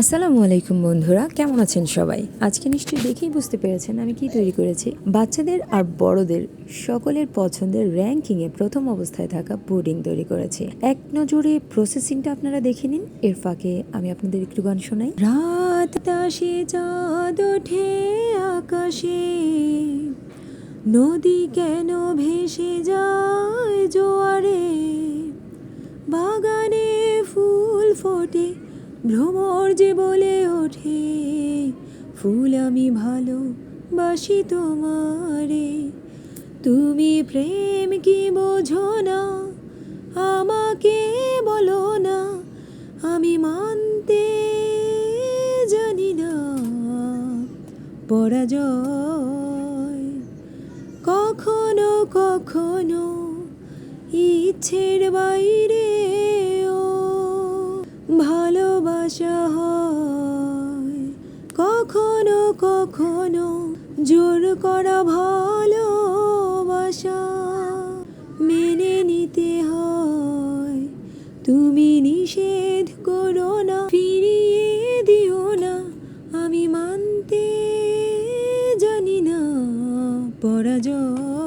আসসালামু আলাইকুম বন্ধুরা, কেমন আছেন সবাই? আজকে নিশ্চয়ই দেখেই বুঝতে পেরেছেন আমি কি তৈরি করেছি। বাচ্চাদের আর বড়দের সকলের পছন্দের র্যাঙ্কিংয়ে প্রথম অবস্থায় থাকা পুডিং তৈরি করেছি। এক নজরে প্রসেসিংটা আপনারা দেখে নিন। এর ফাঁকে আমি আপনাদের একটু গান শোনাই। রাত দাসে চাঁদ ওঠে আকাশে, নদী কেন ভেসে যায় জোয়ারে, বাগানে ফুল ফোটে ভ্রমর যে বলে ওঠে, ফুল আমি ভালো বাসি তোমারে। তুমি প্রেম কি বোঝো না, আমাকে বলো না, আমি মানতে জানি না। পরাজয় কখনো কখনো ইচ্ছের বাইরে ভালোবাসা হয়। কখনো কখনো জোর করা ভালোবাসা মেনে নিতে হয়। তুমি নিষেধ করো না, ফিরিয়ে দিও না। আমি মানতে জানি না, পরাজয়